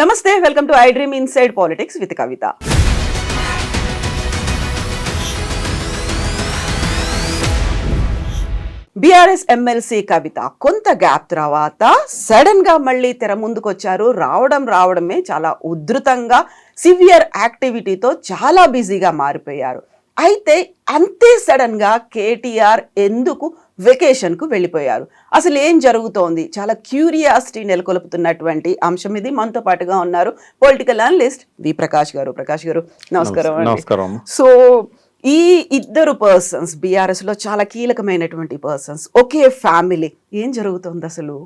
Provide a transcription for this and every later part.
నమస్తే welcome to iDream inside politics with Kavitha. BRS MLC Kavitha కొంత gap తర్వాత సడన్గా మళ్ళీ తెర ముందుకు వచ్చారు రావడం రావడమే చాలా ఉధృతంగా సివియర్ యాక్టివిటీతో చాలా బిజీగా మారిపోయారు. అయితే అంతే సడన్గా కేటీఆర్ ఎందుకు వెకేషన్కు వెళ్ళిపోయారు. అసలు ఏం జరుగుతోంది? చాలా క్యూరియాసిటీ నెలకొల్పుతున్నటువంటి అంశం ఇది. మనతో పాటుగా ఉన్నారు పొలిటికల్ అనలిస్ట్ వి ప్రకాష్ గారు. ప్రకాష్ గారు నమస్కారం సో ఈ ఇద్దరు పర్సన్స్ బీఆర్ఎస్లో చాలా కీలకమైనటువంటి పర్సన్స్ ఒకే ఫ్యామిలీ. ఏం జరుగుతుంది అసలు?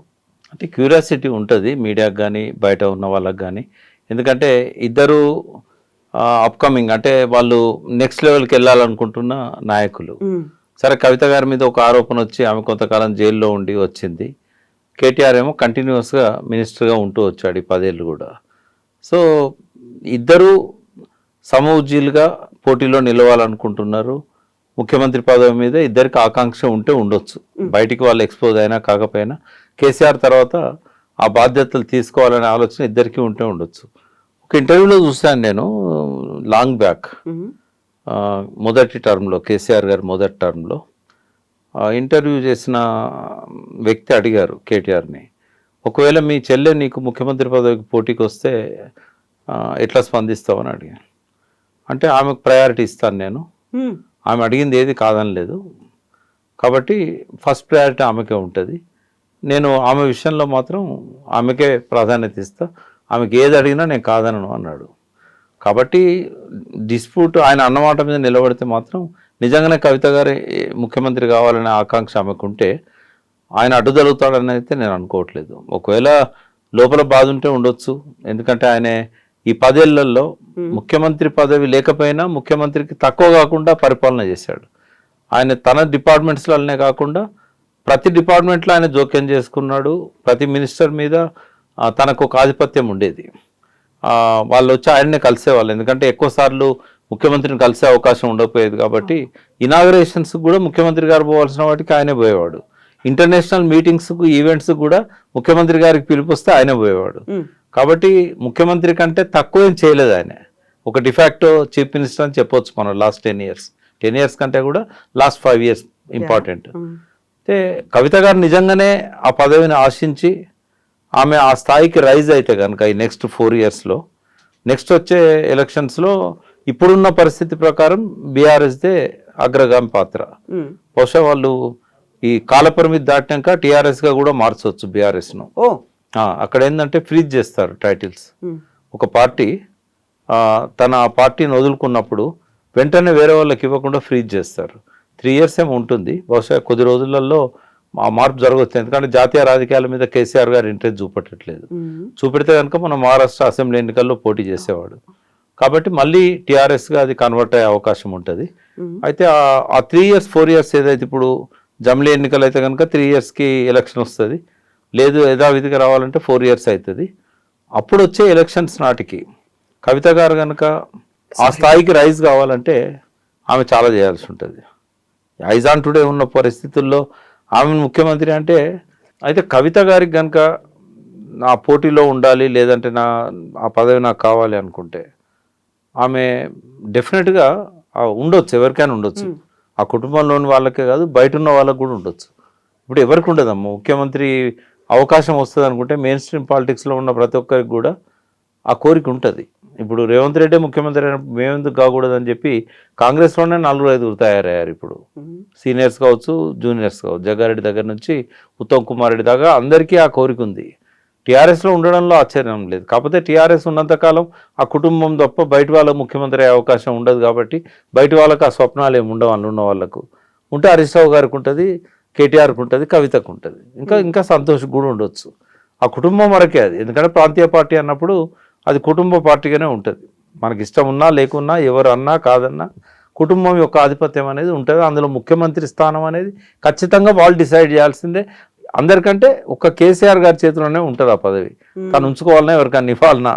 అంటే క్యూరియాసిటీ ఉంటుంది మీడియాకి కానీ బయట ఉన్న వాళ్ళకి కానీ ఎందుకంటే ఇద్దరు అప్కమింగ్ అంటే వాళ్ళు నెక్స్ట్ లెవెల్కి వెళ్ళాలనుకుంటున్న నాయకులు. సరే కవిత గారి మీద ఒక ఆరోపణ వచ్చి ఆమె కొంతకాలం జైల్లో ఉండి వచ్చింది. కేటీఆర్ ఏమో కంటిన్యూస్గా మినిస్టర్గా ఉంటూ వచ్చాడు ఈ పదేళ్ళు కూడా. సో ఇద్దరు సమవుజ్జీలుగా పోటీలో నిలవాలనుకుంటున్నారు. ముఖ్యమంత్రి పదవి మీద ఇద్దరికి ఆకాంక్ష ఉంటే ఉండొచ్చు. బయటికి వాళ్ళు ఎక్స్పోజ్ అయినా కాకపోయినా కేసీఆర్ తర్వాత ఆ బాధ్యతలు తీసుకోవాలనే ఆలోచన ఇద్దరికి ఉంటే ఉండొచ్చు. ఒక ఇంటర్వ్యూలో చూశాను నేను లాంగ్ బ్యాక్. మొదటి టర్మ్లో కేసీఆర్ గారు మొదటి టర్మ్లో ఇంటర్వ్యూ చేసిన వ్యక్తి అడిగారు కేటీఆర్ని ఒకవేళ మీ చెల్లె నీకు ముఖ్యమంత్రి పదవికి పోటీకి వస్తే ఎట్లా స్పందిస్తావని అడిగాను. అంటే ఆమెకు ప్రయారిటీ ఇస్తాను నేను. ఆమె అడిగింది ఏది కాదనలేదు కాబట్టి ఫస్ట్ ప్రయారిటీ ఆమెకే ఉంటుంది. నేను ఆమె విషయంలో మాత్రం ఆమెకే ప్రాధాన్యత ఇస్తా. ఆమెకి ఏది అడిగినా నేను కాదనను అన్నాడు. కాబట్టి డిస్ప్యూట్ ఆయన అన్నమాట మీద నిలబడితే మాత్రం నిజంగానే కవిత గారి ముఖ్యమంత్రి కావాలనే ఆకాంక్ష ఆమెకుంటే ఆయన అడ్డుదలుగుతాడని అయితే నేను అనుకోవట్లేదు. ఒకవేళ లోపల బాధ ఉంటే ఉండొచ్చు. ఎందుకంటే ఆయన ఈ పదేళ్ళలో ముఖ్యమంత్రి పదవి లేకపోయినా ముఖ్యమంత్రికి తక్కువ కాకుండా పరిపాలన చేశాడు. ఆయన తన డిపార్ట్మెంట్స్లనే కాకుండా ప్రతి డిపార్ట్మెంట్లో ఆయన జోక్యం చేసుకున్నాడు. ప్రతి మినిస్టర్ మీద తనకు ఒక ఆధిపత్యం ఉండేది. వాళ్ళు వచ్చి ఆయన్నే కలిసేవాళ్ళు. ఎందుకంటే ఎక్కువ సార్లు ముఖ్యమంత్రిని కలిసే అవకాశం ఉండకపోయేది కాబట్టి ఇనాగరేషన్స్ కూడా ముఖ్యమంత్రి గారు పోవాల్సిన వాటికి ఆయనే పోయేవాడు. ఇంటర్నేషనల్ మీటింగ్స్కు ఈవెంట్స్ కూడా ముఖ్యమంత్రి గారికి పిలిపిస్తే ఆయనే పోయేవాడు. కాబట్టి ముఖ్యమంత్రి కంటే తక్కువ ఏం చేయలేదు ఆయన. ఒక డిఫాక్టో చీఫ్ మినిస్టర్ అని చెప్పొచ్చు మనం last ten years. Ten years కంటే కూడా లాస్ట్ ఫైవ్ ఇయర్స్ ఇంపార్టెంట్. అయితే కవిత గారు నిజంగానే ఆ పదవిని ఆశించి ఆమె ఆ స్థాయికి రైజ్ అయితే కనుక ఈ నెక్స్ట్ ఫోర్ ఇయర్స్లో నెక్స్ట్ వచ్చే ఎలక్షన్స్లో ఇప్పుడున్న పరిస్థితి ప్రకారం బీఆర్ఎస్దే అగ్రగామి పాత్ర. బహుశా వాళ్ళు ఈ కాలపరిమితి దాటినాక టీఆర్ఎస్గా కూడా మార్చవచ్చు బీఆర్ఎస్ను అక్కడ ఏంటంటే ఫ్రీజ్ చేస్తారు టైటిల్స్ ఒక పార్టీ తన పార్టీని వదులుకున్నప్పుడు వెంటనే వేరే వాళ్ళకి ఇవ్వకుండా ఫ్రీజ్ చేస్తారు. త్రీ ఇయర్స్ ఏమో ఉంటుంది. బహుశా కొద్ది రోజులలో ఆ మార్పు జరగవచ్చు ఎందుకంటే జాతీయ రాజకీయాల మీద కేసీఆర్ గారు ఇంట్రెస్ట్ చూపట్టట్లేదు చూపెడితే కనుక మన మహారాష్ట్ర అసెంబ్లీ ఎన్నికల్లో పోటీ చేసేవాడు. కాబట్టి మళ్ళీ టీఆర్ఎస్గా అది కన్వర్ట్ అయ్యే అవకాశం ఉంటుంది. అయితే ఆ- త్రీ ఇయర్స్ ఫోర్ ఇయర్స్ ఏదైతే ఇప్పుడు జమిలీ ఎన్నికలు అయితే కనుక త్రీ ఇయర్స్కి ఎలక్షన్ వస్తుంది. లేదు యథావిధిగా రావాలంటే ఫోర్ ఇయర్స్ అవుతుంది అప్పుడు వచ్చే ఎలక్షన్స్ నాటికి కవిత గారు కనుక ఆ స్థాయికి రైజ్ కావాలంటే ఆమె చాలా చేయాల్సి ఉంటుంది. ఐజ్ ఆన్ టుడే ఉన్న పరిస్థితుల్లో ఆమె ముఖ్యమంత్రి అంటే అయితే కవిత గారికి కనుక నా పోటీలో ఉండాలి లేదంటే నా ఆ పదవి నాకు కావాలి అనుకుంటే ఆమె డెఫినెట్గా ఉండొచ్చు ఎవరికైనా ఉండొచ్చు. ఆ కుటుంబంలోని వాళ్ళకే కాదు బయట ఉన్న వాళ్ళకి కూడా ఉండొచ్చు. ఇప్పుడు ఎవరికి ఉండదమ్మా? ముఖ్యమంత్రి అవకాశం వస్తుంది అనుకుంటే మెయిన్ స్ట్రీమ్ పాలిటిక్స్లో ఉన్న ప్రతి ఒక్కరికి కూడా ఆ కోరిక ఉంటుంది. ఇప్పుడు రేవంత్ రెడ్డి ముఖ్యమంత్రి మేమెందుకు కాకూడదని చెప్పి కాంగ్రెస్లోనే నలుగురు ఐదుగురు తయారయ్యారు ఇప్పుడు. సీనియర్స్ కావచ్చు జూనియర్స్ కావచ్చు. జగ్గారెడ్డి దగ్గర నుంచి ఉత్తమ్ కుమార్ రెడ్డి దాకా అందరికీ ఆ కోరిక ఉంది. టీఆర్ఎస్లో ఉండడంలో ఆశ్చర్యం లేదు. కాకపోతే టీఆర్ఎస్ ఉన్నంతకాలం ఆ కుటుంబం తప్ప బయట వాళ్ళకు ముఖ్యమంత్రి అయ్యే అవకాశం ఉండదు కాబట్టి బయట వాళ్ళకి ఆ స్వప్నాలు ఏమి ఉండవు అందులో ఉన్న వాళ్ళకు. ఉంటే హరీష్ రావు గారికి ఉంటుంది కేటీఆర్కి ఉంటుంది కవితకు ఉంటుంది. ఇంకా ఇంకా సంతోష్ కూడా ఉండొచ్చు. ఆ కుటుంబం వరకే అది. ఎందుకంటే ప్రాంతీయ పార్టీ అన్నప్పుడు అది కుటుంబ పార్టీగానే ఉంటుంది. మనకి ఇష్టం ఉన్నా లేకున్నా ఎవరు అన్నా కాదన్నా కుటుంబం యొక్క ఆధిపత్యం అనేది ఉంటుంది. అందులో ముఖ్యమంత్రి స్థానం అనేది ఖచ్చితంగా వాళ్ళు డిసైడ్ చేయాల్సిందే. అందరికంటే ఒక కేసీఆర్ గారి చేతిలోనే ఉంటుంది ఆ పదవి. తను ఉంచుకోవాలన్నా ఎవరికన్నా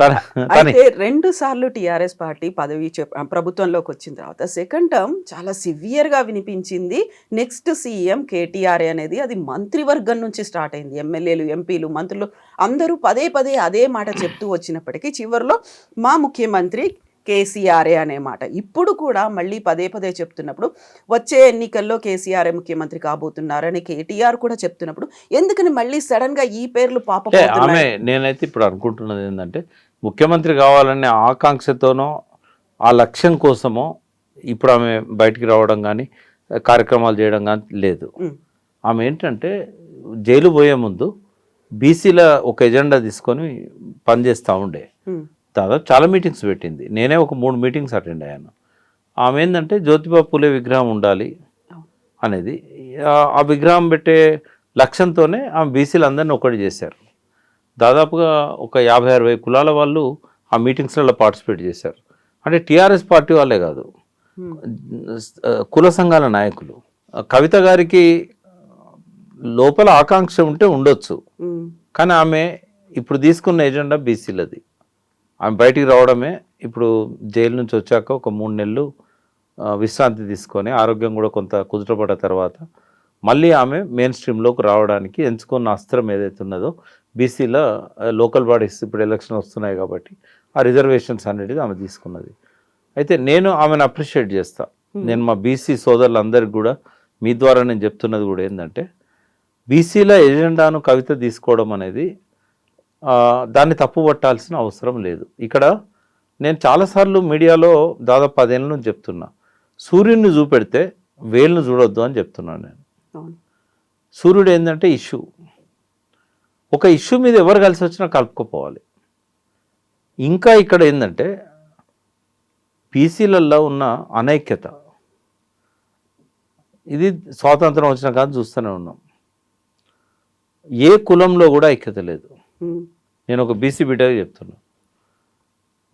తన అయితే రెండు సార్లు టిఆర్ఎస్ పార్టీ పదవి ప్రభుత్వంలోకి వచ్చిన తర్వాత సెకండ్ టర్మ్ చాలా సివియర్గా వినిపించింది. నెక్స్ట్ సీఎం కేటీఆర్ అనేది అది మంత్రివర్గం నుంచి స్టార్ట్ అయింది. ఎమ్మెల్యేలు ఎంపీలు మంత్రులు అందరూ పదే పదే అదే మాట చెప్తూ వచ్చినప్పటికీ చివరిలో మా ముఖ్యమంత్రి కేసీఆర్ఏ అనే మాట. ఇప్పుడు కూడా మళ్ళీ పదే పదే చెప్తున్నప్పుడు వచ్చే ఎన్నికల్లో కేసీఆర్ఏ ముఖ్యమంత్రి కాబోతున్నారని కేటీఆర్ కూడా చెప్తున్నప్పుడు ఎందుకని మళ్ళీ సడన్గా ఈ పేర్లు పాప ఆమె నేనైతే ఇప్పుడు అనుకుంటున్నది ఏంటంటే ముఖ్యమంత్రి కావాలనే ఆకాంక్షతోనో ఆ లక్ష్యం కోసమో ఇప్పుడు ఆమె బయటికి రావడం కానీ కార్యక్రమాలు చేయడం కానీ లేదు. ఆమె ఏంటంటే జైలు పోయే ముందు బీసీల ఒక ఎజెండా తీసుకొని పనిచేస్తూ ఉండే. దాదాపు చాలా మీటింగ్స్ పెట్టింది. నేనే ఒక మూడు మీటింగ్స్ అటెండ్ అయ్యాను. ఆమె ఏంటంటే జ్యోతిబా పూలే విగ్రహం ఉండాలి అనేది. ఆ- విగ్రహం పెట్టే లక్ష్యంతోనే ఆమె బీసీలు అందరినీ ఒకటి చేశారు. దాదాపుగా ఒక యాభై అరవై కులాల వాళ్ళు ఆ మీటింగ్స్లలో పార్టిసిపేట్ చేశారు. అంటే టీఆర్ఎస్ పార్టీ వాళ్ళే కాదు. కుల సంఘాల నాయకులు. కవిత గారికి లోపల ఆకాంక్ష ఉంటే ఉండొచ్చు. కానీ ఆమె ఇప్పుడు తీసుకున్న ఎజెండా బీసీలది. ఆమె బయటికి రావడమే ఇప్పుడు జైలు నుంచి వచ్చాక ఒక మూడు నెలలు విశ్రాంతి తీసుకొని ఆరోగ్యం కూడా కొంత కుదుటపడ్డ తర్వాత మళ్ళీ ఆమె మెయిన్ స్ట్రీమ్లోకి రావడానికి ఎంచుకున్న అస్త్రం ఏదైతే ఉన్నదో బీసీల లోకల్ బాడీస్ ఇప్పుడు ఎలక్షన్ వస్తున్నాయి కాబట్టి ఆ రిజర్వేషన్స్ అనేది ఆమె తీసుకున్నది. అయితే నేను ఆమెను అప్రిషియేట్ చేస్తా. నేను మా బీసీ సోదరులందరికీ కూడా మీ ద్వారా నేను చెప్తున్నది కూడా ఏంటంటే బీసీల ఎజెండాను కవిత తీసుకోవడం అనేది దాన్ని తప్పు పట్టాల్సిన అవసరం లేదు. ఇక్కడ నేను చాలాసార్లు మీడియాలో దాదాపు పదేళ్ళ నుంచి చెప్తున్నా. సూర్యుడిని చూపెడితే వేలును చూడొద్దు అని చెప్తున్నాను నేను. సూర్యుడు ఏంటంటే ఇష్యూ. ఒక ఇష్యూ మీద ఎవరు కలిసి వచ్చినా కలుపుకోపోవాలి. ఇంకా ఇక్కడ ఏంటంటే పీసీలలో ఉన్న అనైక్యత. ఇది స్వాతంత్రం వచ్చిన కాదు చూస్తూనే ఉన్నాం. ఏ కులంలో కూడా ఐక్యత లేదు. నేను ఒక బీసీ బిడ్డగా చెప్తున్నా.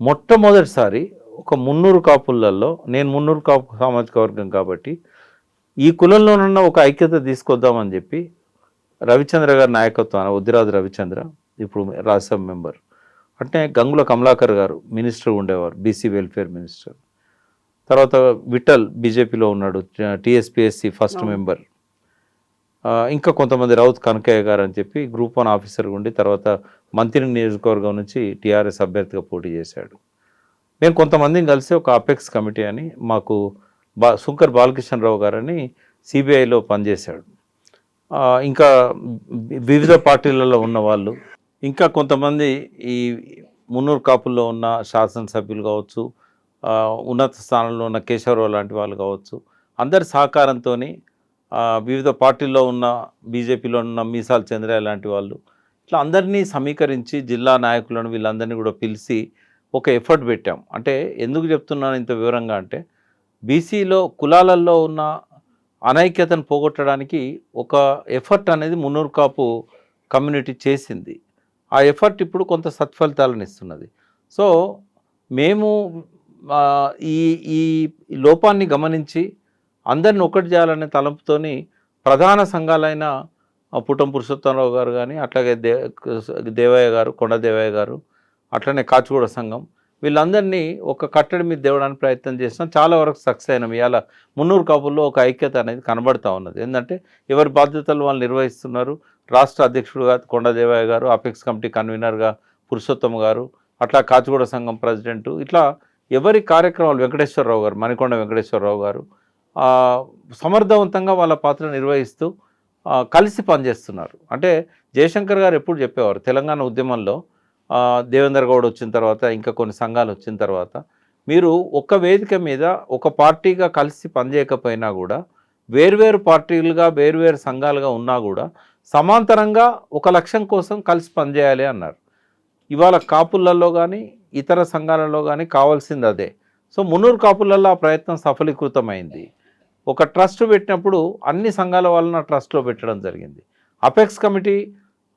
మొట్టమొదటిసారి ఒక మున్నూరు కాపులలో నేను మున్నూరు కాపు సామాజిక వర్గం కాబట్టి ఈ కులంలోనున్న ఒక ఐక్యత తీసుకొద్దామని చెప్పి రవిచంద్ర గారి నాయకత్వాన ఉద్దిరాజు రవిచంద్ర ఇప్పుడు రాజ్యసభ మెంబర్. అంటే గంగుల కమలాకర్ గారు మినిస్టర్ ఉండేవారు బీసీ వెల్ఫేర్ మినిస్టర్. తర్వాత విఠల్ బీజేపీలో ఉన్నాడు టీఎస్పీఎస్సి ఫస్ట్. మెంబర్. ఇంకా కొంతమంది రౌత్ కనకయ్య గారు అని చెప్పి గ్రూప్ వన్ ఆఫీసర్ ఉండి తర్వాత మంత్రి నియోజకవర్గం నుంచి టీఆర్ఎస్ అభ్యర్థిగా పోటీ చేశాడు. మేము కొంతమందిని కలిసి ఒక అపెక్స్ కమిటీ అని మాకు బా శంకర్ బాలకృష్ణరావు గారని సిబిఐలో పనిచేశాడు. ఇంకా వివిధ పార్టీలలో ఉన్న వాళ్ళు ఇంకా కొంతమంది ఈ మున్నూరు కాపుల్లో ఉన్న శాసనసభ్యులు కావచ్చు ఉన్నత స్థానంలో ఉన్న కేశవరావు లాంటి వాళ్ళు కావచ్చు అందరి సహకారంతో వివిధ పార్టీల్లో ఉన్న బీజేపీలో ఉన్న మీసాల్ చంద్రయ్య లాంటి వాళ్ళు. ఇట్లా అందరినీ సమీకరించి జిల్లా నాయకులను వీళ్ళందరినీ కూడా పిలిచి ఒక ఎఫర్ట్ పెట్టాం. అంటే ఎందుకు చెప్తున్నాను ఇంత వివరంగా అంటే బీసీలో కులాలలో ఉన్న అనైక్యతను పోగొట్టడానికి ఒక ఎఫర్ట్ అనేది మున్నూరు కాపు కమ్యూనిటీ చేసింది. ఆ ఎఫర్ట్ ఇప్పుడు కొంత సత్ఫలితాలను ఇస్తున్నది. సో మేము ఈ ఈ లోపాన్ని గమనించి అందరిని ఒకటి చేయాలనే తలంపుతోని ప్రధాన సంఘాలైన పుటం పుట్టం పురుషోత్తమరావు గారు కానీ అట్లాగే దే దేవయ్య గారు కొండ దేవయ్య గారు అట్లనే కాచిగూడ సంఘం వీళ్ళందరినీ ఒక కట్టడి మీద దేవడానికి ప్రయత్నం చేసినా. చాలా వరకు సక్సెస్ అయినాం. ఇవాళ మున్నూరు కాపుల్లో ఒక ఐక్యత అనేది కనబడతా ఉన్నది. ఏంటంటే ఎవరి బాధ్యతలు వాళ్ళు నిర్వహిస్తున్నారు? రాష్ట్ర అధ్యక్షుడుగా కొండ దేవయ్య గారు అపెక్స్ కమిటీ కన్వీనర్గా పురుషోత్తమ గారు అట్లా కాచిగూడ సంఘం ప్రెసిడెంట్ ఇట్లా ఎవరి కార్యక్రమాలు వెంకటేశ్వరరావు గారు మణికొండ వెంకటేశ్వరరావు గారు సమర్థవంతంగా వాళ్ళ పాత్ర నిర్వహిస్తూ కలిసి పనిచేస్తున్నారు. అంటే జయశంకర్ గారు ఎప్పుడు చెప్పేవారు తెలంగాణ ఉద్యమంలో ఆ, దేవేందర్ గౌడ్ వచ్చిన తర్వాత ఇంకా కొన్ని సంఘాలు వచ్చిన తర్వాత మీరు ఒక్క వేదిక మీద ఒక పార్టీగా కలిసి పనిచేయకపోయినా కూడా వేర్వేరు పార్టీలుగా వేర్వేరు సంఘాలుగా ఉన్నా కూడా సమాంతరంగా ఒక లక్ష్యం కోసం కలిసి పనిచేయాలి అన్నారు. ఇవాళ కాపులలో కానీ ఇతర సంఘాలలో కానీ కావాల్సింది అదే. సో మున్నూరు కాపులలో ఆ ప్రయత్నం సఫలీకృతమైంది. ఒక ట్రస్ట్ పెట్టినప్పుడు అన్ని సంఘాల వాళ్ళని ఆ ట్రస్ట్లో పెట్టడం జరిగింది. అపెక్స్ కమిటీ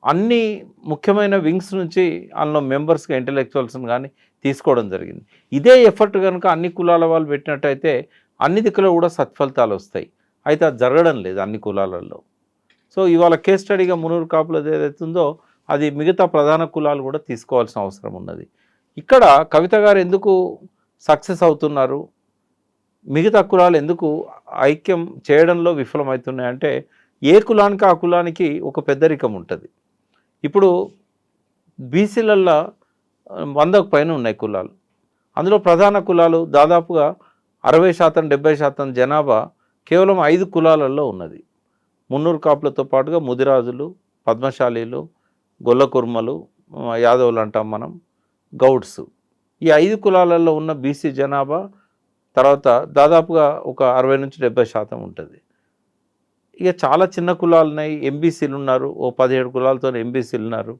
అన్ని ముఖ్యమైన వింగ్స్ నుంచి అందులో మెంబర్స్గా ఇంటలెక్చువల్స్ని కానీ తీసుకోవడం జరిగింది. ఇదే ఎఫర్ట్ కనుక అన్ని కులాల వాళ్ళు పెట్టినట్టయితే అన్ని దిక్కులో కూడా సత్ఫలితాలు వస్తాయి. అయితే అది జరగడం లేదు అన్ని కులాలలో. సో ఇవాళ కేస్ స్టడీగా మునూరు కాపులది ఏదైతే ఉందో అది మిగతా ప్రధాన కులాలు కూడా తీసుకోవాల్సిన అవసరం ఉన్నది. ఇక్కడ కవిత గారు ఎందుకు సక్సెస్ అవుతున్నారు? మిగతా కులాలు ఎందుకు ఐక్యం చేయడంలో విఫలమవుతున్నాయి అంటే ఏ కులానికి ఆ కులానికి ఒక పెద్దరికం ఉంటుంది. ఇప్పుడు బీసీలల్లో వందకు పైన ఉన్నాయి కులాలు. అందులో ప్రధాన కులాలు దాదాపుగా అరవై శాతం డెబ్బై శాతం జనాభా కేవలం ఐదు కులాలలో ఉన్నది. మున్నూరు కాపులతో పాటుగా ముదిరాజులు పద్మశాలీలు గొల్లకుర్మలు యాదవులు అంటాం మనం గౌడ్స్. ఈ ఐదు కులాలలో ఉన్న బీసీ జనాభా తర్వాత దాదాపుగా ఒక అరవై నుంచి డెబ్బై శాతం ఉంటుంది. ఇక చాలా చిన్న కులాలు ఉన్నాయి ఎంబీసీలు ఉన్నారు. ఓ పదిహేడు కులాలతో ఎంబీసీలు ఉన్నారు.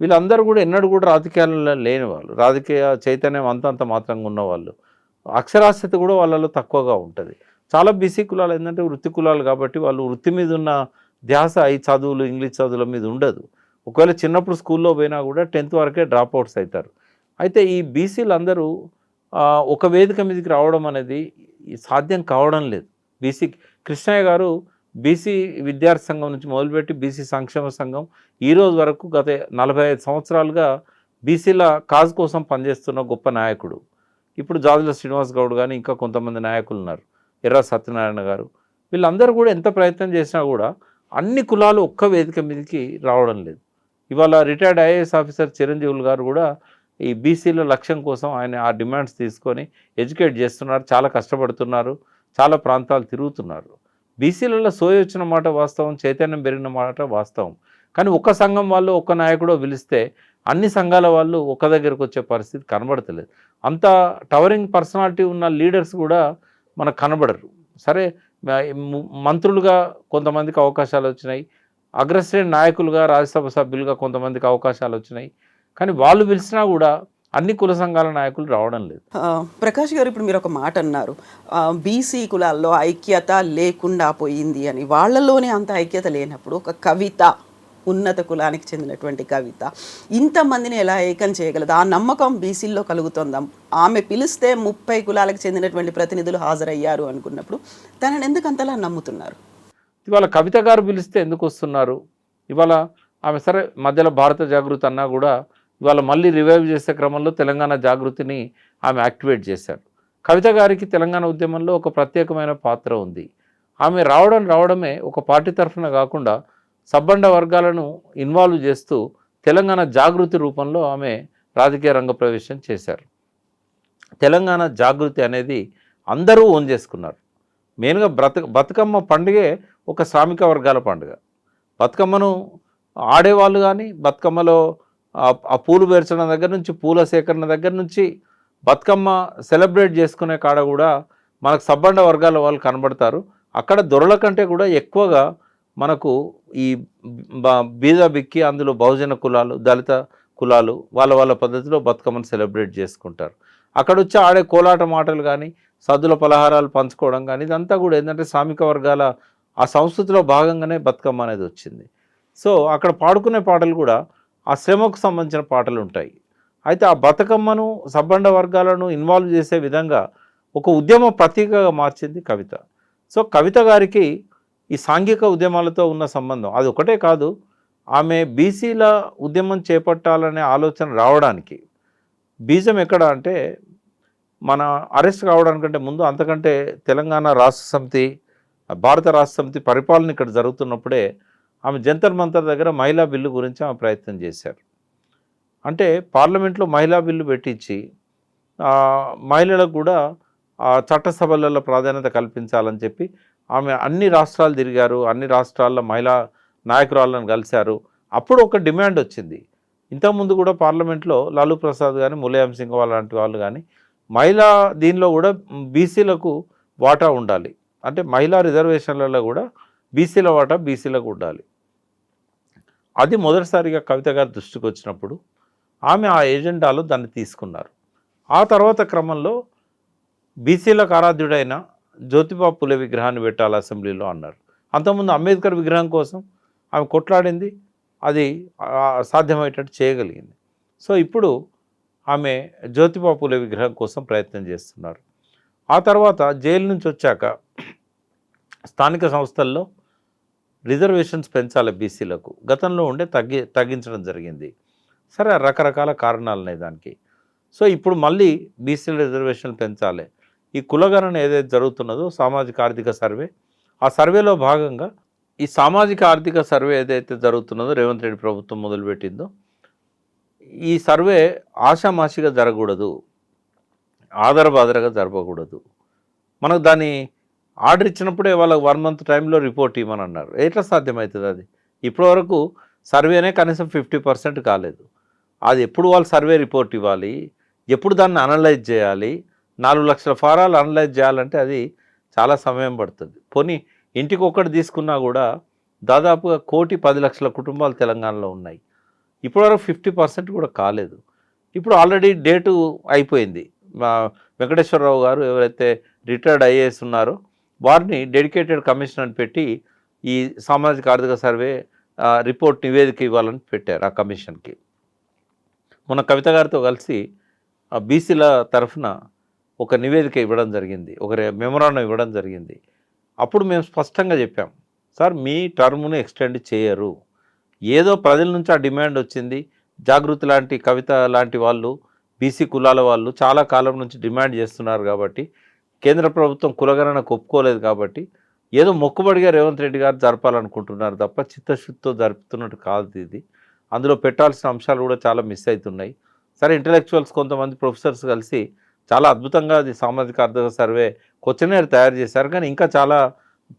వీళ్ళందరూ కూడా ఎన్నడూ కూడా రాజకీయాలలో లేని వాళ్ళు. రాజకీయ చైతన్యం అంతంత మాత్రంగా ఉన్నవాళ్ళు. అక్షరాస్యత కూడా వాళ్ళలో తక్కువగా ఉంటుంది. చాలా బీసీ కులాలు ఏంటంటే వృత్తి కులాలు కాబట్టి వాళ్ళు వృత్తి మీద ఉన్న ధ్యాస ఈ చదువులు ఇంగ్లీష్ చదువుల మీద ఉండదు. ఒకవేళ చిన్నప్పుడు స్కూల్లో పోయినా కూడా టెన్త్ వరకే డ్రాప్ అవుట్స్ అవుతారు. అయితే ఈ బీసీలు అందరూ ఒక వేదిక మీదకి రావడం అనేది సాధ్యం కావడం లేదు. బీసీ కృష్ణయ్య గారు బీసీ విద్యార్థి సంఘం నుంచి మొదలుపెట్టి బీసీ సంక్షేమ సంఘం ఈ రోజు వరకు గత నలభై ఐదు సంవత్సరాలుగా బీసీల కాజ్ కోసం పనిచేస్తున్న గొప్ప నాయకుడు. ఇప్పుడు జాదుల శ్రీనివాస్ గౌడ్ కానీ ఇంకా కొంతమంది నాయకులు ఉన్నారు ఎర్ర సత్యనారాయణ గారు. వీళ్ళందరూ కూడా ఎంత ప్రయత్నం చేసినా కూడా అన్ని కులాలు ఒక్క వేదిక మీదకి రావడం లేదు. ఇవాళ రిటైర్డ్ ఐఏఎస్ ఆఫీసర్ చిరంజీవులు గారు కూడా ఈ బీసీల లక్ష్యం కోసం ఆయన ఆ డిమాండ్స్ తీసుకొని ఎడ్యుకేట్ చేస్తున్నారు చాలా కష్టపడుతున్నారు చాలా ప్రాంతాలు తిరుగుతున్నారు. బీసీలలో సోయి వచ్చిన మాట వాస్తవం చైతన్యం పెరిగిన మాట వాస్తవం. కానీ ఒక్క సంఘం వాళ్ళు ఒక్క నాయకుడో పిలిస్తే అన్ని సంఘాల వాళ్ళు ఒక్క దగ్గరకు వచ్చే పరిస్థితి కనబడతలేదు. అంత టవరింగ్ పర్సనాలిటీ ఉన్న లీడర్స్ కూడా మనకు కనబడరు. సరే మంత్రులుగా కొంతమందికి అవకాశాలు వచ్చినాయి. అగ్రశ్రేణి నాయకులుగా రాజ్యసభ సభ్యులుగా కొంతమందికి అవకాశాలు వచ్చినాయి. కానీ వాళ్ళు పిలిచినా కూడా అన్ని కుల సంఘాల నాయకులు రావడం లేదు. ప్రకాష్ గారు ఇప్పుడు మీరు ఒక మాట అన్నారు. బీసీ కులాల్లో ఐక్యత లేకుండా పోయింది అని. వాళ్ళలోనే అంత ఐక్యత లేనప్పుడు ఒక కవిత ఉన్నత కులానికి చెందినటువంటి కవిత ఇంతమందిని ఎలా ఏకం చేయగలదు? ఆ నమ్మకం బీసీల్లో కలుగుతుందా? ఆమె పిలిస్తే ముప్పై కులాలకు చెందినటువంటి ప్రతినిధులు హాజరయ్యారు అనుకున్నప్పుడు తనని ఎందుకు అంతలా నమ్ముతున్నారు? ఇవాళ కవిత గారు పిలిస్తే ఎందుకు వస్తున్నారు? ఇవాళ ఆమె సరే మధ్యలో భారత జాగృతి అన్నా కూడా ఇవాళ మళ్ళీ రివైవ్ చేసే క్రమంలో తెలంగాణ జాగృతిని ఆమె యాక్టివేట్ చేశారు. కవిత గారికి తెలంగాణ ఉద్యమంలో ఒక ప్రత్యేకమైన పాత్ర ఉంది. ఆమె రావడం రావడమే ఒక పార్టీ తరఫున కాకుండా సబ్బండ వర్గాలను ఇన్వాల్వ్ చేస్తూ తెలంగాణ జాగృతి రూపంలో ఆమె రాజకీయ రంగ ప్రవేశం చేశారు. తెలంగాణ జాగృతి అనేది అందరూ ఓన్ చేసుకున్నారు. మెయిన్గా బ్రత బతుకమ్మ పండుగే ఒక శ్రామిక వర్గాల పండుగ. బతుకమ్మను ఆడేవాళ్ళు కానీ బతుకమ్మలో ఆ- పూలు పేర్చడం దగ్గర నుంచి పూల సేకరణ దగ్గర నుంచి బతుకమ్మ సెలబ్రేట్ చేసుకునే కాడ కూడా మనకు సబ్బండ వర్గాల వాళ్ళు కనబడతారు. అక్కడ దొరల కంటే కూడా ఎక్కువగా మనకు ఈ బీద బిక్కి అందులో బహుజన కులాలు దళిత కులాలు వాళ్ళ వాళ్ళ పద్ధతిలో బతుకమ్మను సెలబ్రేట్ చేసుకుంటారు. అక్కడ వచ్చి ఆడే కోలాట మాటలు కానీ సద్దుల పలహారాలు పంచుకోవడం కానీ ఇదంతా కూడా ఏంటంటే శ్రామిక వర్గాల ఆ సంస్కృతిలో భాగంగానే బతుకమ్మ అనేది వచ్చింది. సో అక్కడ పాడుకునే పాటలు కూడా ఆ శ్రమకు సంబంధించిన పాటలు ఉంటాయి. అయితే ఆ బతుకమ్మను సబ్బండ వర్గాలను ఇన్వాల్వ్ చేసే విధంగా ఒక ఉద్యమ ప్రతీకగా మార్చింది కవిత. సో కవిత గారికి ఈ సాంఘిక ఉద్యమాలతో ఉన్న సంబంధం అది ఒకటే కాదు ఆమె బీసీల ఉద్యమం చేపట్టాలనే ఆలోచన రావడానికి బీజం ఎక్కడ అంటే మన అరెస్ట్ కావడానికంటే ముందు అంతకంటే తెలంగాణ రాష్ట్ర సమితి భారత రాష్ట్ర సమితి పరిపాలన ఇక్కడ జరుగుతున్నప్పుడే ఆమె జంతర్ మంతర్ దగ్గర మహిళా బిల్లు గురించి ఆమె ప్రయత్నం చేశారు. అంటే పార్లమెంట్లో మహిళా బిల్లు పెట్టించి మహిళలకు కూడా చట్టసభలలో ప్రాధాన్యత కల్పించాలని చెప్పి ఆమె అన్ని రాష్ట్రాలు తిరిగారు అన్ని రాష్ట్రాల్లో మహిళా నాయకురాలను కలిశారు. అప్పుడు ఒక డిమాండ్ వచ్చింది. ఇంతకుముందు కూడా పార్లమెంట్లో లాలూ ప్రసాద్ కానీ ములాయం సింగ్ లాంటి వాళ్ళు కానీ మహిళా దీనిలో కూడా బీసీలకు వాటా ఉండాలి. అంటే మహిళా రిజర్వేషన్లలో కూడా బీసీల వాటా బీసీలకు ఉండాలి. అది మొదటిసారిగా కవిత గారి దృష్టికి వచ్చినప్పుడు ఆమె ఆ ఏజెండాలో దాన్ని తీసుకున్నారు. ఆ తర్వాత క్రమంలో బీసీలకు ఆరాధ్యుడైన జ్యోతిబా పులే విగ్రహాన్ని పెట్టాలి అసెంబ్లీలో అన్నారు. అంతకుముందు అంబేద్కర్ విగ్రహం కోసం ఆమె కొట్లాడింది అది సాధ్యమయ్యేటట్టు చేయగలిగింది. సో ఇప్పుడు ఆమె జ్యోతిబా పులే విగ్రహం కోసం ప్రయత్నం చేస్తున్నారు. ఆ తర్వాత జైలు నుంచి వచ్చాక స్థానిక సంస్థల్లో రిజర్వేషన్స్ పెంచాలి బీసీలకు. గతంలో ఉండే తగ్గి తగ్గించడం జరిగింది. సరే రకరకాల కారణాలు ఉన్నాయి దానికి. సో ఇప్పుడు మళ్ళీ బీసీల రిజర్వేషన్లు పెంచాలి. ఈ కులగణన ఏదైతే జరుగుతున్నదో సామాజిక ఆర్థిక సర్వే ఆ సర్వేలో భాగంగా ఈ సామాజిక ఆర్థిక సర్వే ఏదైతే జరుగుతున్నదో రేవంత్ రెడ్డి ప్రభుత్వం మొదలుపెట్టిందో ఈ సర్వే ఆషామాషిగా జరగకూడదు. ఆదరబాదరగా జరపకూడదు. మనకు దాన్ని ఆర్డర్ ఇచ్చినప్పుడే వాళ్ళకి వన్ మంత్ టైంలో రిపోర్ట్ ఇవ్వమని అన్నారు ఎట్లా సాధ్యమవుతుంది అది? ఇప్పటివరకు సర్వేనే కనీసం ఫిఫ్టీ పర్సెంట్ కాలేదు. అది ఎప్పుడు వాళ్ళు సర్వే రిపోర్ట్ ఇవ్వాలి? ఎప్పుడు దాన్ని అనలైజ్ చేయాలి? నాలుగు లక్షల ఫారాలు అనలైజ్ చేయాలంటే అది చాలా సమయం పడుతుంది. పోనీ ఇంటికి ఒక్కటి తీసుకున్నా కూడా దాదాపుగా కోటి పది లక్షల కుటుంబాలు తెలంగాణలో ఉన్నాయి. ఇప్పటివరకు ఫిఫ్టీ పర్సెంట్ కూడా కాలేదు. ఇప్పుడు ఆల్రెడీ డేటు అయిపోయింది. మా వెంకటేశ్వరరావు గారు ఎవరైతే రిటైర్డ్ ఐఏఎస్ ఉన్నారో వారిని డెడికేటెడ్ కమిషన్ అని పెట్టి ఈ సామాజిక ఆర్థిక సర్వే రిపోర్ట్ నివేదిక ఇవ్వాలని పెట్టారు ఆ కమిషన్కి. మొన్న కవిత గారితో కలిసి ఆ బీసీల తరఫున ఒక నివేదిక ఇవ్వడం జరిగింది ఒక మెమరాండం ఇవ్వడం జరిగింది. అప్పుడు మేము స్పష్టంగా చెప్పాం సార్ మీ టర్మును ఎక్స్టెండ్ చేయరు. ఏదో ప్రజల నుంచి ఆ డిమాండ్ వచ్చింది. జాగృతి లాంటి కవిత లాంటి వాళ్ళు బీసీ కులాల వాళ్ళు చాలా కాలం నుంచి డిమాండ్ చేస్తున్నారు కాబట్టి కేంద్ర ప్రభుత్వం కులగణనకు ఒప్పుకోలేదు కాబట్టి ఏదో మొక్కుబడిగా రేవంత్ రెడ్డి గారు జరపాలనుకుంటున్నారు తప్ప చిత్తశుద్ధితో జరుపుతున్నట్టు కాదు ఇది. అందులో పెట్టాల్సిన అంశాలు కూడా చాలా మిస్ అవుతున్నాయి. సరే ఇంటలెక్చువల్స్ కొంతమంది ప్రొఫెసర్స్ కలిసి చాలా అద్భుతంగా అది సామాజిక ఆర్థిక సర్వే క్వశ్చనేర్ తయారు చేశారు. కానీ ఇంకా చాలా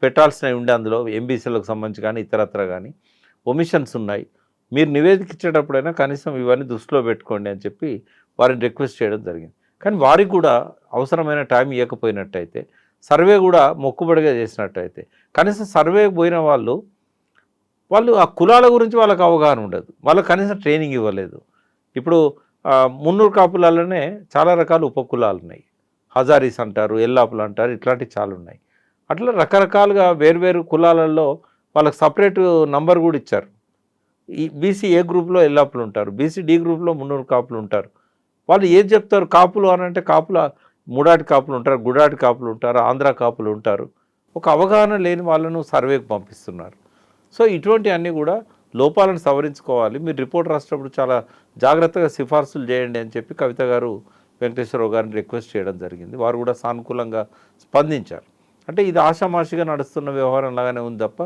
పెట్టాల్సినవి ఉండే అందులో ఎంబీసీలకు సంబంధించి కానీ ఇతరత్ర కానీ ఒమిషన్స్ ఉన్నాయి. మీరు నివేదిక ఇచ్చేటప్పుడైనా కనీసం ఇవన్నీ దృష్టిలో పెట్టుకోండి అని చెప్పి వారిని రిక్వెస్ట్ చేయడం జరిగింది. కానీ వారికి కూడా అవసరమైన టైం ఇవ్వకపోయినట్టయితే సర్వే కూడా మొక్కుబడిగా చేసినట్టయితే కనీసం సర్వేకి పోయిన వాళ్ళు వాళ్ళు ఆ కులాల గురించి వాళ్ళకి అవగాహన ఉండదు. వాళ్ళకి కనీసం ట్రైనింగ్ ఇవ్వలేదు. ఇప్పుడు మున్నూరు కాపులలోనే చాలా రకాల ఉపకులాలు ఉన్నాయి హజారీస్ అంటారు ఎల్లాపులు అంటారు ఇట్లాంటివి చాలా ఉన్నాయి. అట్లా రకరకాలుగా వేరువేరు కులాలలో వాళ్ళకి సపరేట్ నంబర్ కూడా ఇచ్చారు. ఈ బీసీ ఏ గ్రూప్లో ఎల్లాపులు ఉంటారు? బీసీ డి గ్రూప్లో మున్నూరు కాపులు ఉంటారు. వాళ్ళు ఏది చెప్తారు? కాపులు అని అంటే కాపుల మూడాటి కాపులు ఉంటారు గుడాటి కాపులు ఉంటారు ఆంధ్ర కాపులు ఉంటారు. ఒక అవగాహన లేని వాళ్ళను సర్వేకి పంపిస్తున్నారు. సో ఇటువంటి అన్నీ కూడా లోపాలను సవరించుకోవాలి. మీరు రిపోర్ట్ రాసేటప్పుడు చాలా జాగ్రత్తగా సిఫార్సులు చేయండి అని చెప్పి కవిత గారు వెంకటేశ్వరరావు గారిని రిక్వెస్ట్ చేయడం జరిగింది. వారు కూడా సానుకూలంగా స్పందించారు. అంటే ఇది ఆషామాషిగా నడుస్తున్న వ్యవహారం లాగానే ఉంది తప్ప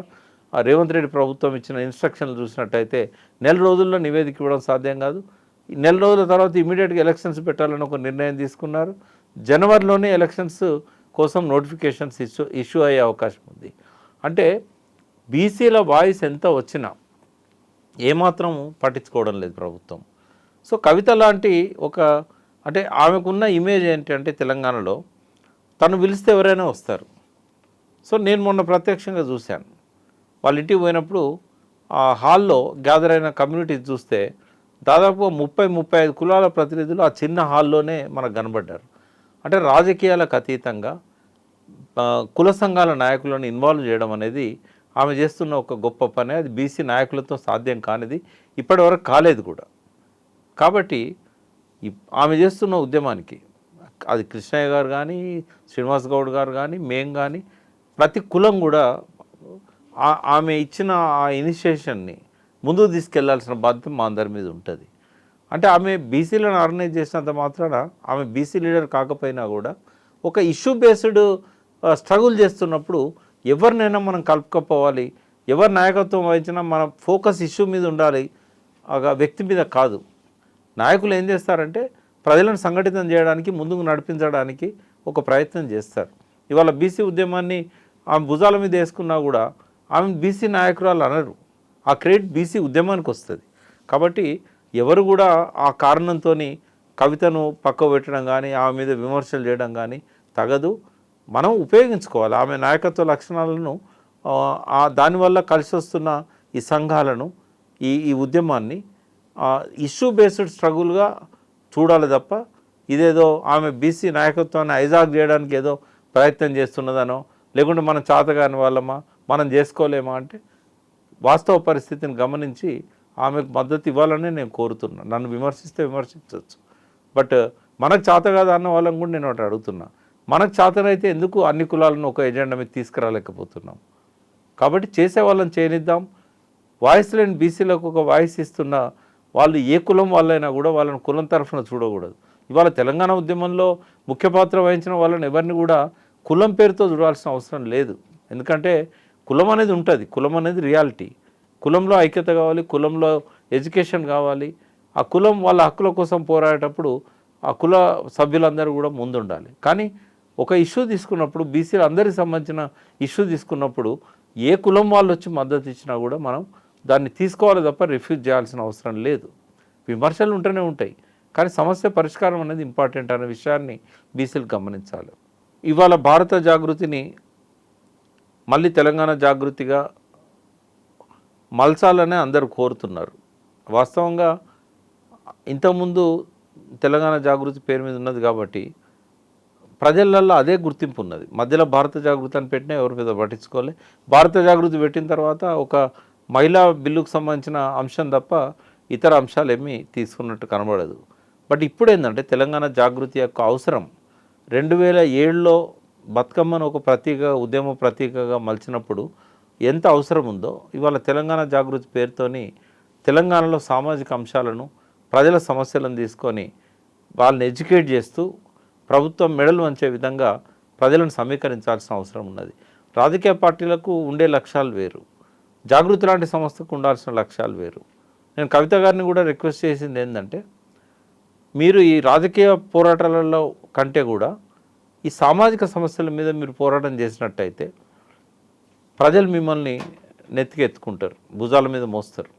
రేవంత్ రెడ్డి ప్రభుత్వం ఇచ్చిన ఇన్స్ట్రక్షన్లు చూసినట్టయితే నెల రోజుల్లో నివేదిక ఇవ్వడం సాధ్యం కాదు. నెల రోజుల తర్వాత ఇమీడియట్గా ఎలక్షన్స్ పెట్టాలని ఒక నిర్ణయం తీసుకున్నారు. జనవరిలోనే ఎలక్షన్స్ కోసం నోటిఫికేషన్స్ ఇష్యూ ఇష్యూ అయ్యే అవకాశం ఉంది. అంటే బీసీల వాయిస్ ఎంత వచ్చినా ఏమాత్రం పట్టించుకోవడం లేదు ప్రభుత్వం. సో కవిత లాంటి ఒక అంటే ఆమెకున్న ఇమేజ్ ఏంటంటే తెలంగాణలో తను పిలిస్తే ఎవరైనా వస్తారు. సో నేను మొన్న ప్రత్యక్షంగా చూశాను. వాళ్ళ ఇంటికి పోయినప్పుడు ఆ హాల్లో గ్యాదర్ అయిన కమ్యూనిటీస్ చూస్తే దాదాపు ముప్పై ముప్పై ఐదు కులాల ప్రతినిధులు ఆ చిన్న హాల్లోనే మనకు కనబడ్డారు. అంటే రాజకీయాలకు అతీతంగా కుల సంఘాల నాయకులను ఇన్వాల్వ్ చేయడం అనేది ఆమె చేస్తున్న ఒక గొప్ప పని. అది బీసీ నాయకులతో సాధ్యం కానిది ఇప్పటివరకు కాలేదు కూడా. కాబట్టి ఆమె చేస్తున్న ఉద్యమానికి అది కృష్ణయ్య గారు కానీ శ్రీనివాస్ గౌడ్ గారు కానీ మేం కానీ ప్రతి కులం కూడా ఆమె ఇచ్చిన ఆ ఇనిషియేషన్ని ముందుకు తీసుకెళ్ళాల్సిన బాధ్యత మా అందరి మీద ఉంటుంది. అంటే ఆమె బీసీలను ఆర్గనైజ్ చేసినంత మాత్రాన ఆమె బీసీ లీడర్ కాకపోయినా కూడా ఒక ఇష్యూ బేస్డ్ స్ట్రగుల్ చేస్తున్నప్పుడు ఎవరినైనా మనం కలుపుకపోవాలి ఎవరి నాయకత్వం వహించినా మన ఫోకస్ ఇష్యూ మీద ఉండాలి ఒక వ్యక్తి మీద కాదు. నాయకులు ఏం చేస్తారంటే ప్రజలను సంఘటితం చేయడానికి ముందుకు నడిపించడానికి ఒక ప్రయత్నం చేస్తారు. ఇవాళ బీసీ ఉద్యమాన్ని ఆమె భుజాల మీద వేసుకున్నా కూడా ఆమె బీసీ నాయకురాలు అనరు. ఆ క్రెడిట్ బీసీ ఉద్యమానికి వస్తుంది. కాబట్టి ఎవరు కూడా ఆ కారణంతో కవితను పక్క పెట్టడం కానీ ఆమె మీద విమర్శలు చేయడం కానీ తగదు. మనం ఉపయోగించుకోవాలి. ఆమె నాయకత్వ లక్షణాలను దానివల్ల కలిసి వస్తున్న ఈ సంఘాలను ఈ ఈ ఉద్యమాన్ని ఇష్యూ బేస్డ్ స్ట్రగుల్గా చూడాలి తప్ప ఇదేదో ఆమె బీసీ నాయకత్వాన్ని ఐజాగ్ చేయడానికి ఏదో ప్రయత్నం చేస్తున్నదనో లేకుంటే మనం చాతగాని వాళ్ళమా మనం చేసుకోలేమా అంటే వాస్తవ పరిస్థితిని గమనించి ఆమెకు మద్దతు ఇవ్వాలని నేను కోరుతున్నాను నన్ను విమర్శిస్తే విమర్శించవచ్చు. బట్ మనకు చేత కాదు అన్న వాళ్ళని కూడా నేను ఒకటి అడుగుతున్నా. మనకు చేతనైతే ఎందుకు అన్ని కులాలను ఒక ఎజెండా మీద తీసుకురాలేకపోతున్నాం? కాబట్టి చేసే వాళ్ళని చేయనిద్దాం. వాయిస్ లేని బీసీలకు ఒక వాయిస్ ఇస్తున్న వాళ్ళు ఏ కులం వాళ్ళైనా కూడా వాళ్ళని కులం తరఫున చూడకూడదు. ఇవాళ తెలంగాణ ఉద్యమంలో ముఖ్య పాత్ర వహించిన వాళ్ళని ఎవరిని కూడా కులం పేరుతో చూడాల్సిన అవసరం లేదు. ఎందుకంటే కులం అనేది ఉంటుంది. కులం అనేది రియాలిటీ. కులంలో ఐక్యత కావాలి కులంలో ఎడ్యుకేషన్ కావాలి. ఆ కులం వాళ్ళ హక్కుల కోసం పోరాడేటప్పుడు ఆ కుల సభ్యులందరూ కూడా ముందుండాలి. కానీ ఒక ఇష్యూ తీసుకున్నప్పుడు బీసీలు అందరికి సంబంధించిన ఇష్యూ తీసుకున్నప్పుడు ఏ కులం వాళ్ళు వచ్చి మద్దతు ఇచ్చినా కూడా మనం దాన్ని తీసుకోవాలి తప్ప రిఫ్యూజ్ చేయాల్సిన అవసరం లేదు. విమర్శలు ఉంటూనే ఉంటాయి. కానీ సమస్య పరిష్కారం అనేది ఇంపార్టెంట్ అనే విషయాన్ని బీసీలు గమనించాలి. ఇవాళ భారత జాగృతిని మళ్ళీ తెలంగాణ జాగృతిగా మలచాలనే అందరూ కోరుతున్నారు. వాస్తవంగా ఇంతకుముందు తెలంగాణ జాగృతి పేరు మీద ఉన్నది కాబట్టి ప్రజలల్లో అదే గుర్తింపు ఉన్నది. మధ్యలో భారత జాగృతి అని పెట్టినా ఎవరి మీద పట్టించుకోలే. భారత జాగృతి పెట్టిన తర్వాత ఒక మహిళా బిల్లుకు సంబంధించిన అంశం తప్ప ఇతర అంశాలు ఏమీ తీసుకున్నట్టు కనబడదు. బట్ ఇప్పుడు ఏంటంటే తెలంగాణ జాగృతి యొక్క అవసరం రెండు వేల ఏడులో బతుకమ్మను ఒక ప్రతీక ఉద్యమ ప్రతీకగా మలిచినప్పుడు ఎంత అవసరం ఉందో ఇవాళ తెలంగాణ జాగృతి పేరుతోని తెలంగాణలో సామాజిక అంశాలను ప్రజల సమస్యలను తీసుకొని వాళ్ళని ఎడ్యుకేట్ చేస్తూ ప్రభుత్వం మెడలు వంచే విధంగా ప్రజలను సమీకరించాల్సిన అవసరం ఉన్నది. రాజకీయ పార్టీలకు ఉండే లక్ష్యాలు వేరు. జాగృతి లాంటి సంస్థకు ఉండాల్సిన లక్ష్యాలు వేరు. నేను కవిత గారిని కూడా రిక్వెస్ట్ చేసింది ఏంటంటే మీరు ఈ రాజకీయ పోరాటాలలో కంటే కూడా ఈ సామాజిక సమస్యల మీద మీరు పోరాటం చేసినట్టయితే ప్రజలు మిమ్మల్ని నెత్తికెత్తుకుంటారు భుజాల మీద మోస్తారు.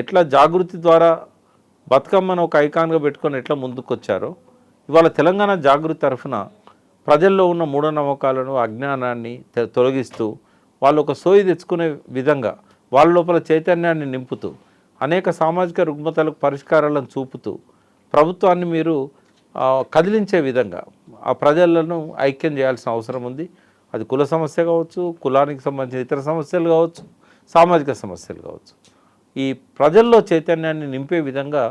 ఎట్లా జాగృతి ద్వారా బతుకమ్మను ఒక ఐకాన్గా పెట్టుకొని ఎట్లా ముందుకొచ్చారో ఇవాళ తెలంగాణ జాగృతి తరఫున ప్రజల్లో ఉన్న మూఢనమ్మకాలను అజ్ఞానాన్ని తొలగిస్తూ వాళ్ళు ఒక సోయి తెచ్చుకునే విధంగా వాళ్ళ లోపల చైతన్యాన్ని నింపుతూ అనేక సామాజిక రుగ్మతలకు పరిష్కారాలను చూపుతూ ప్రభుత్వాన్ని మీరు కదిలించే విధంగా ఆ ప్రజలను ఐక్యం చేయాల్సిన అవసరం ఉంది. అది కుల సమస్య కావచ్చు కులానికి సంబంధించిన ఇతర సమస్యలు కావచ్చు సామాజిక సమస్యలు కావచ్చు. ఈ ప్రజల్లో చైతన్యాన్ని నింపే విధంగా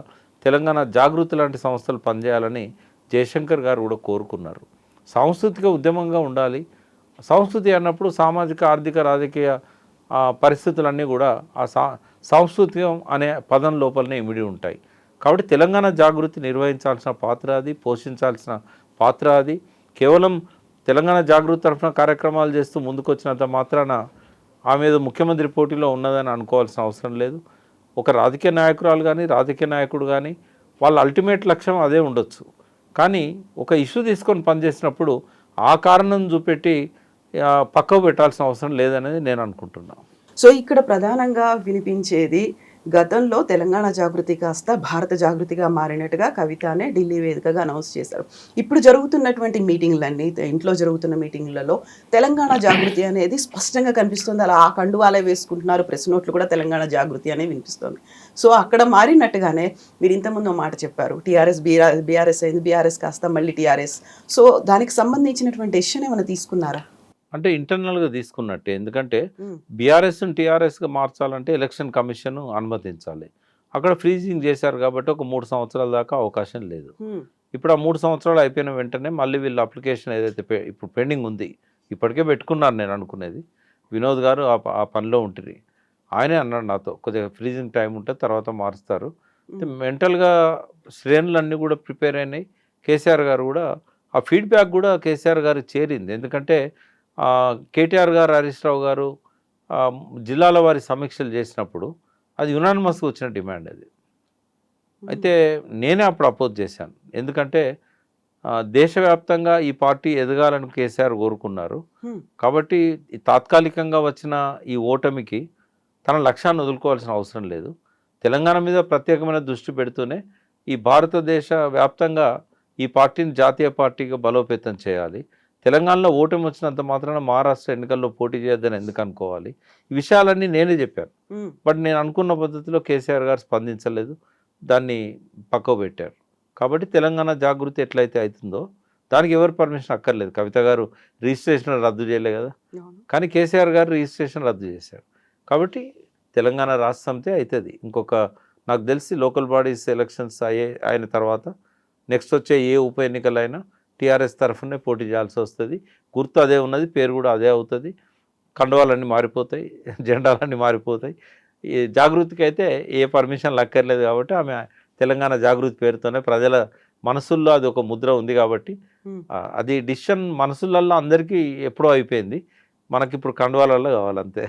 తెలంగాణ జాగృతి లాంటి సంస్థలు పనిచేయాలని జయశంకర్ గారు కూడా కోరుకున్నారు. సాంస్కృతిక ఉద్యమంగా ఉండాలి. సంస్కృతి అన్నప్పుడు సామాజిక ఆర్థిక రాజకీయ పరిస్థితులన్నీ కూడా ఆ సా సాంస్కృతికం అనే పదం లోపలనే ఇమిడి ఉంటాయి. కాబట్టి తెలంగాణ జాగృతి నిర్వహించాల్సిన పాత్ర అది పోషించాల్సిన పాత్ర అది. కేవలం తెలంగాణ జాగృతి తరఫున కార్యక్రమాలు చేస్తూ ముందుకొచ్చినంత మాత్రాన ఆమె ఏదో ముఖ్యమంత్రి పోటీలో ఉన్నదని అనుకోవాల్సిన అవసరం లేదు. ఒక రాజకీయ నాయకురాలు కానీ రాజకీయ నాయకుడు కానీ వాళ్ళ అల్టిమేట్ లక్ష్యం అదే ఉండొచ్చు. కానీ ఒక ఇష్యూ తీసుకొని పనిచేసినప్పుడు ఆ కారణం చూపెట్టి పక్కకు పెట్టాల్సిన అవసరం లేదనేది నేను అనుకుంటున్నాను సో ఇక్కడ ప్రధానంగా వినిపించేది గతంలో తెలంగాణ జాగృతి కాస్త భారత జాగృతిగా మారినట్టుగా కవితనే ఢిల్లీ వేదికగా అనౌన్స్ చేశారు. ఇప్పుడు జరుగుతున్నటువంటి మీటింగ్లన్నీ ఇంట్లో జరుగుతున్న మీటింగ్లలో తెలంగాణ జాగృతి అనేది స్పష్టంగా కనిపిస్తుంది. అలా ఆ కండువాలే వేసుకుంటున్నారు. ప్రెస్ నోట్లు కూడా తెలంగాణ జాగృతి అనే వినిపిస్తుంది. సో అక్కడ మారినట్టుగానే మీరు ఇంతకుముందు మాట చెప్పారు. టీఆర్ఎస్ బీఆర్ బీఆర్ఎస్ అయింది. బీఆర్ఎస్ కాస్త మళ్ళీ టీఆర్ఎస్. సో దానికి సంబంధించినటువంటి డెసిషన్ ఏమైనా తీసుకున్నారా? అంటే ఇంటర్నల్గా తీసుకున్నట్టే. ఎందుకంటే బీఆర్ఎస్ని టీఆర్ఎస్గా మార్చాలంటే ఎలక్షన్ కమిషన్ అనుమతించాలి. అక్కడ ఫ్రీజింగ్ చేశారు కాబట్టి ఒక మూడు సంవత్సరాల దాకా అవకాశం లేదు. ఇప్పుడు ఆ మూడు సంవత్సరాలు అయిపోయిన వెంటనే మళ్ళీ వీళ్ళ అప్లికేషన్ ఏదైతే ఇప్పుడు పెండింగ్ ఉంది ఇప్పటికే పెట్టుకున్నారు నేను అనుకునేది. వినోద్ గారు ఆ పనిలో ఉంటుంది ఆయనే అన్నాడు నాతో కొద్దిగా ఫ్రీజింగ్ టైం ఉంటే తర్వాత మారుస్తారు. మెంటల్గా శ్రేణులన్నీ కూడా ప్రిపేర్ అయినాయి. కేసీఆర్ గారు కూడా ఆ ఫీడ్బ్యాక్ కూడా కేసీఆర్ గారు చేరింది. ఎందుకంటే కేటీఆర్ గారు హరీష్ రావు గారు జిల్లాల వారి సమీక్షలు చేసినప్పుడు అది యునానిమస్గా వచ్చిన డిమాండ్ అది. అయితే నేనే అప్పుడు అపోజ్ చేశాను. ఎందుకంటే దేశవ్యాప్తంగా ఈ పార్టీ ఎదగాలని కేసీఆర్ కోరుకున్నారు. కాబట్టి తాత్కాలికంగా వచ్చిన ఈ ఓటమికి తన లక్ష్యాన్ని వదులుకోవాల్సిన అవసరం లేదు. తెలంగాణ మీద ప్రత్యేకమైన దృష్టి పెడుతూనే ఈ భారతదేశ వ్యాప్తంగా ఈ పార్టీని జాతీయ పార్టీగా బలోపేతం చేయాలి. తెలంగాణలో ఓటమి వచ్చినంత మాత్రాన మహారాష్ట్ర ఎన్నికల్లో పోటీ చేయొద్దని ఎందుకు అనుకోవాలి? ఈ విషయాలన్నీ నేనే చెప్పాను. బట్ నేను అనుకున్న పద్ధతిలో కేసీఆర్ గారు స్పందించలేదు. దాన్ని పక్కకు పెట్టారు కాబట్టి తెలంగాణ జాగృతి ఎట్లయితే అవుతుందో దానికి ఎవరు పర్మిషన్ అక్కర్లేదు. కవిత గారు రిజిస్ట్రేషన్ రద్దు చేయలే కదా. కానీ కేసీఆర్ గారు రిజిస్ట్రేషన్ రద్దు చేశారు. కాబట్టి తెలంగాణ రాష్ట్ర సమితి అవుతుంది. ఇంకొక నాకు తెలిసి లోకల్ బాడీస్ ఎలక్షన్స్ అయ్యే అయిన తర్వాత నెక్స్ట్ వచ్చే ఏ ఉప ఎన్నికలైనా టీఆర్ఎస్ తరఫునే పోటీ చేయాల్సి వస్తుంది. గుర్తు అదే ఉన్నది పేరు కూడా అదే అవుతుంది. కండువాలన్నీ మారిపోతాయి జెండాలన్నీ మారిపోతాయి. ఈ జాగృతికి అయితే ఏ పర్మిషన్ అక్కర్లేదు కాబట్టి ఆమె తెలంగాణ జాగృతి పేరుతోనే ప్రజల మనసుల్లో అది ఒక ముద్ర ఉంది కాబట్టి అది డిసిషన్ మనసులల్లో అందరికీ ఎప్పుడో అయిపోయింది. మనకి ఇప్పుడు కండువాలలో కావాలంతే.